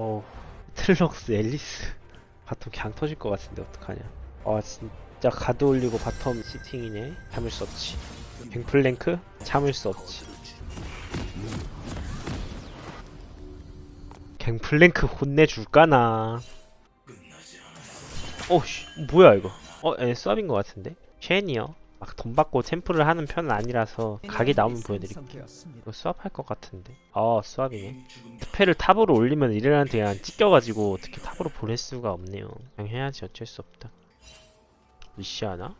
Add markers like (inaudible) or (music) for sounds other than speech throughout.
어 트럭스 앨리스? 바텀 그냥 터질 것 같은데 어떡하냐. 아 진짜 가드 올리고 바텀 시팅이네. 참을 수 없지. 뱅플랭크? 참을 수 없지. 갱플랭크 혼내줄까나? 오씨 뭐야 이거? 어? 에 수압인 것 같은데? 쉔이요 막 돈 받고 템플을 하는 편은 아니라서 각이 나오면 보여드릴게요. 이거 수압할 것 같은데? 아 수압이네. 스펠을 탑으로 올리면 이래한테 그냥 찢겨가지고 어떻게 탑으로 보낼 수가 없네요. 그냥 해야지 어쩔 수 없다. 리시하나?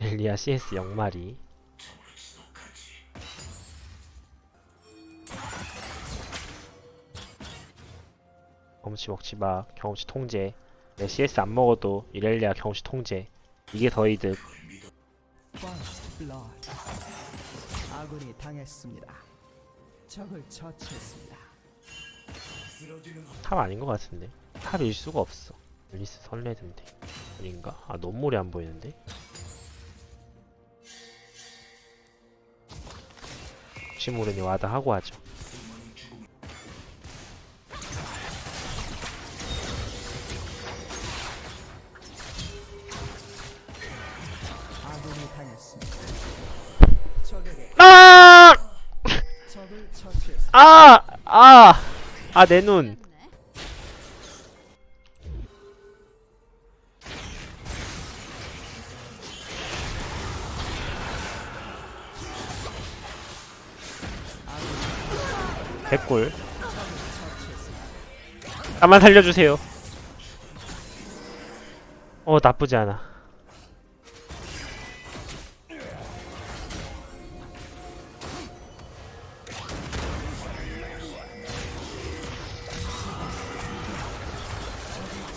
엘리아 CS 0마리 경험치 먹지 마 경험치 통제 내 CS 안 먹어도 이렐리아 경험치 통제 이게 더 이득. 아군이 당했습니다. 적을 처치했습니다. 탑 아닌 것 같은데 탑일 수가 없어 앨리스 설레던데 아닌가? 아 너무 오래 안 보이는데 혹시 모르니 와다 하고 하죠 아! 아! 아, 내 눈. 백골. 나만 살려주세요. 어, 나쁘지 않아.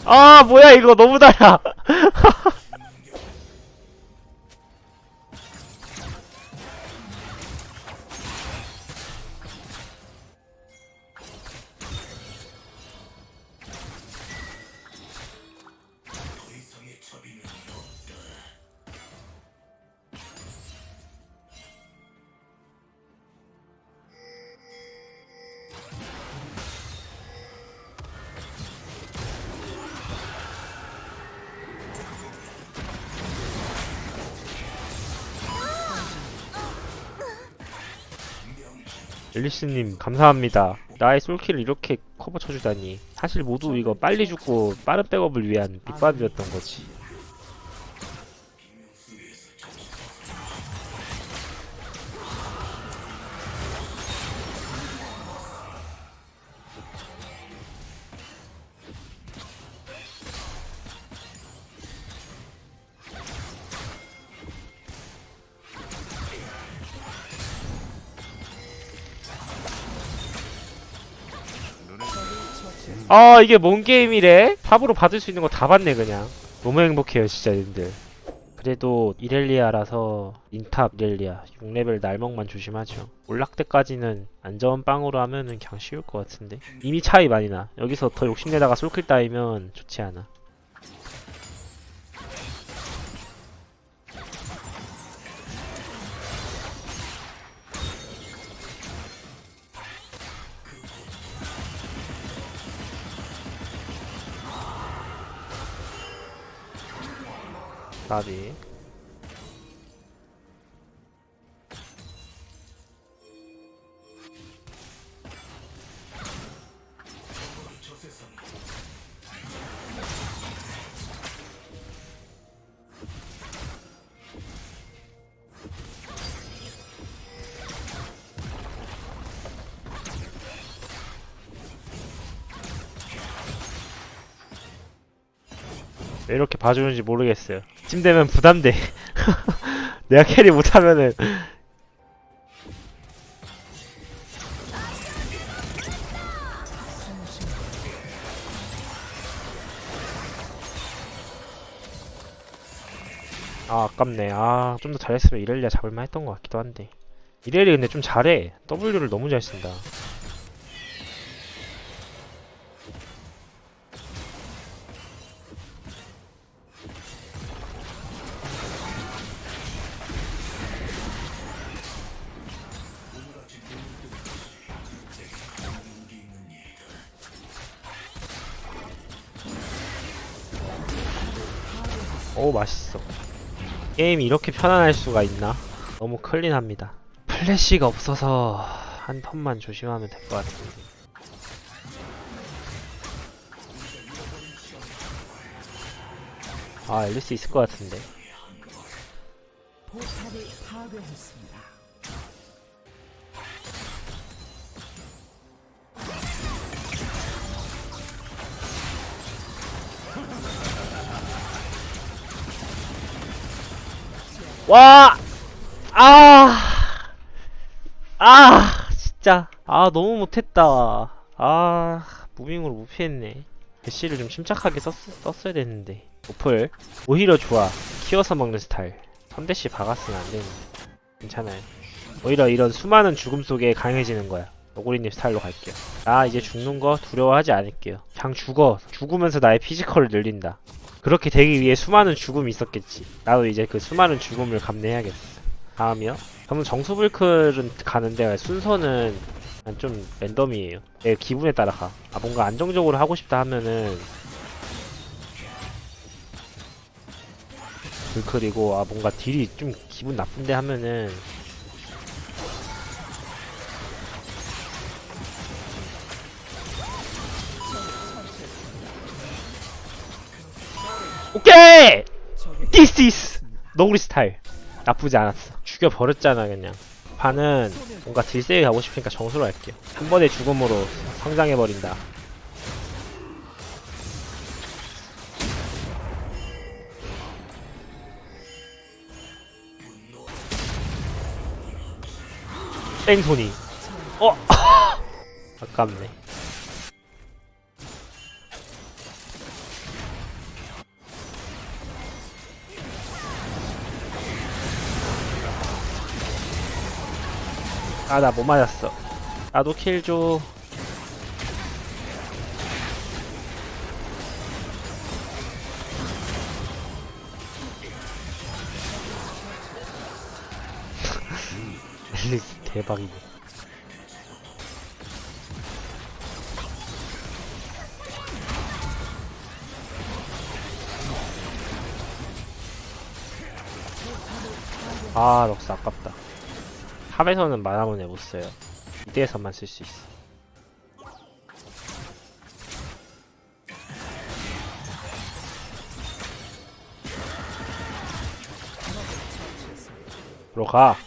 아, 뭐야, 이거 너무 달아. 앨리스님 감사합니다. 나의 솔킬을 이렇게 커버 쳐주다니. 사실 모두 이거 빨리 죽고 빠른 백업을 위한 빅밥이었던 거지. 아 이게 뭔 게임이래? 팝으로 받을 수 있는 거 다 받네 그냥. 너무 행복해요 진짜 님들. 그래도 이렐리아라서 인탑 이렐리아 6레벨 날먹만 조심하죠. 올락 때까지는 안전 빵으로 하면은 그냥 쉬울 것 같은데. 이미 차이 많이 나. 여기서 더 욕심내다가 솔킬 따이면 좋지 않아 나비 왜 이렇게 봐주는지 모르겠어요. 쯤 되면 부담돼. (laughs) 내가 캐리 못하면은 아 아깝네. 아 좀 더 잘했으면 이렐리아 잡을만 했던 것 같기도 한데 이렐리 근데 좀 잘해. W를 너무 잘 쓴다. 오 맛있어. 게임이 이렇게 편안할 수가 있나? 너무 클린합니다. 플래시가 없어서 한 턴만 조심하면 될 것 같은데. 아 앨리스 있을 것 같은데. 포탑을 파괴했습니다. 와! 아! 아! 진짜. 아, 너무 못했다. 아, 무빙으로 못 피했네. 대시를 좀 침착하게 썼, 썼어야 됐는데. 오플. 오히려 좋아. 키워서 먹는 스타일. 3대시 박았으면 안 되는데. 괜찮아요. 오히려 이런 수많은 죽음 속에 강해지는 거야. 너구리님 스타일로 갈게요. 나 이제 죽는 거 두려워하지 않을게요. 그냥 죽어. 죽으면서 나의 피지컬을 늘린다. 그렇게 되기 위해 수많은 죽음이 있었겠지. 나도 이제 그 수많은 죽음을 감내해야겠어. 다음이요? 저는 정수불클은 가는데 순서는 좀 랜덤이에요. 내 기분에 따라 가. 아 뭔가 안정적으로 하고 싶다 하면은 불클이고 아 뭔가 딜이 좀 기분 나쁜데 하면은 오케이! This is 너구리 스타일. 나쁘지 않았어. 죽여버렸잖아 그냥. 반은 뭔가 딜세게 가고 싶으니까 정수로 할게요 한 번의 죽음으로 성장해버린다. 땡손이 어? (laughs) 아깝네 아 나 못 맞았어. 나도 킬 줘. 앨리스 대박이네. 아 럭스 아깝다 탑에서는 만화문에 못 써요. 이대에서만 쓸 수 있어. 들어가.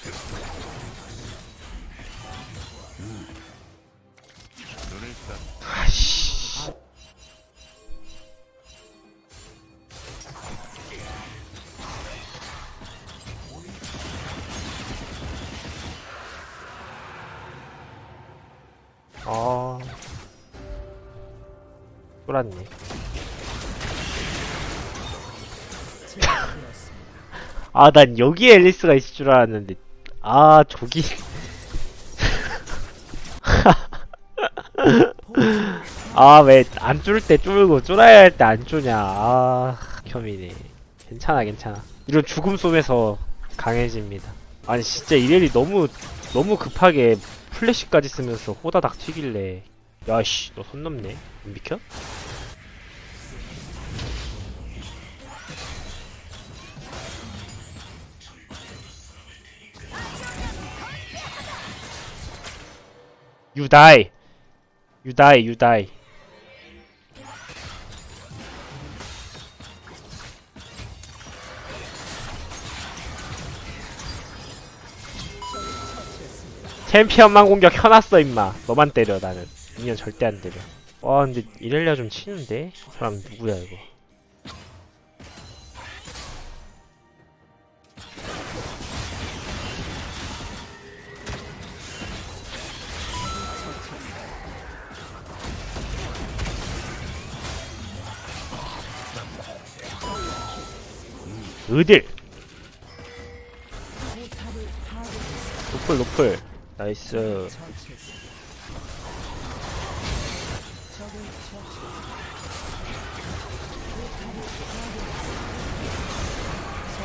쫄았네. 아, 난 여기에 앨리스가 있을 줄 알았는데. 아, 저기. (laughs) 아, 왜 안 쫄 때 쫄고 쫄아야 할 때 안 쫄냐. 아, 겸이네. 괜찮아, 괜찮아. 이런 죽음 속에서 강해집니다. 아니, 진짜 이렐이 너무, 너무 급하게 플래시까지 쓰면서 호다닥 튀길래. 야, 씨, 너 손 넘네. 안 비켜? You die. You die, you die. 챔피언만 공격 켜놨어 임마 너만 때려 나는 미니언 절대 안 때려 와 근데 이렐리아 좀 치는데? 이 사람 누구야 이거 으딜. 노플 노플 나이스.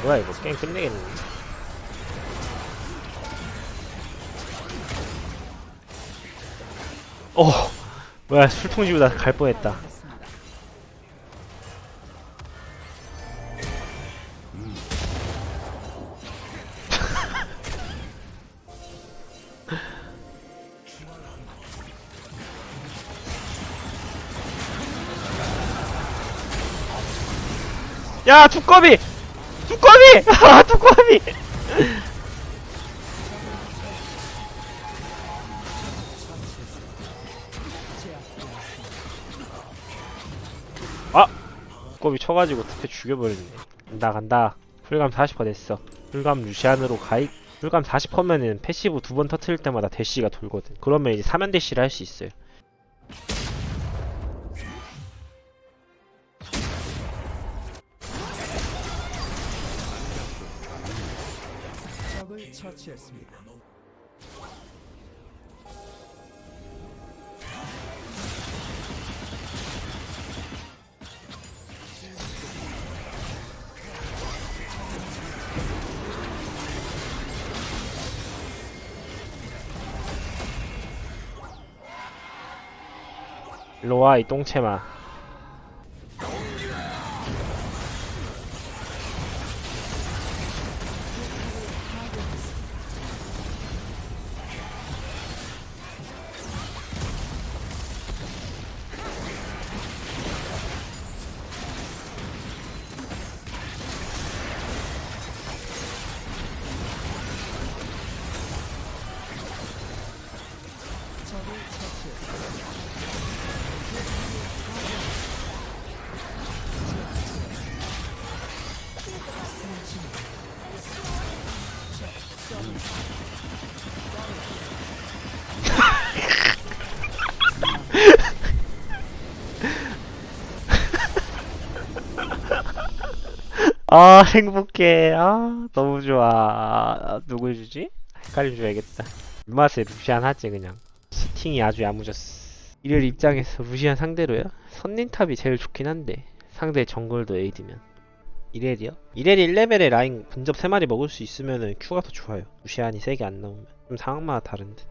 뭐야 이거 게임 끝내겠네 어 뭐야 술통 지고 나갈 뻔했다. 야 두꺼비! 두꺼비! (laughs) 아 두꺼비! 아! 두꺼비 쳐가지고 특혜 죽여버렸네. 간다 간다. 풀감 40% 됐어. 풀감 루시안으로 가입. 풀감 40%면은 패시브 두 번 터트릴 때마다 대시가 돌거든. 그러면 이제 3연 대시를 할 수 있어요 일로와 이 똥채마 (laughs) 아 행복해. 아 너무 좋아. 아, 누구 주지? 헷갈림 줘야겠다. 입맛에 루시안 하지 그냥. 스팅이 아주 야무졌어. 이럴 입장에서 루시안 상대로요? 선닌탑이 제일 좋긴 한데 상대 정글도 에이드면 이렐이요? 이렐이 1레벨에 라인 근접 3마리 먹을 수 있으면은 큐가 더 좋아요. 루시안이 세게 안 나오면. 좀 상황마다 다른데